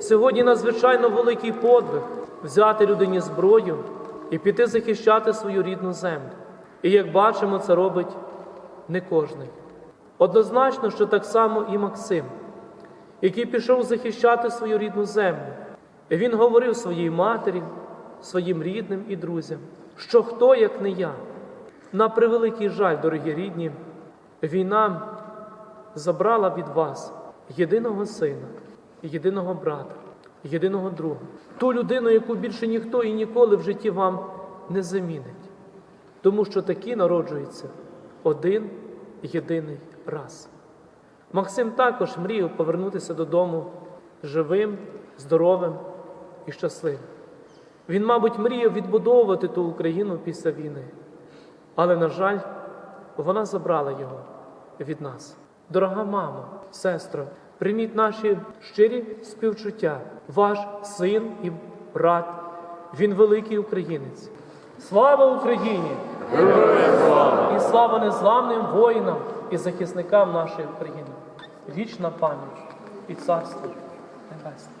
Сьогодні надзвичайно великий подвиг взяти людині зброю і піти захищати свою рідну землю. І як бачимо, це робить не кожний. Однозначно, що так само і Максим, який пішов захищати свою рідну землю. І Він говорив своїй матері своїм рідним і друзям, що хто, як не я. На превеликий жаль, дорогі рідні, війна забрала від вас єдиного сина, єдиного брата, єдиного друга, ту людину, яку більше ніхто і ніколи в житті вам не замінить. Тому що такі народжуються один єдиний раз. Максим також мріяв повернутися додому живим, здоровим і щасливим. Він, мабуть, мріяв відбудовувати ту Україну після війни. Але, на жаль, вона забрала його від нас. Дорога мама, сестра, прийміть наші щирі співчуття. Ваш син і брат, він великий українець. Слава Україні! І слава незламним воїнам і захисникам нашої України. Вічна пам'ять і царство небесне.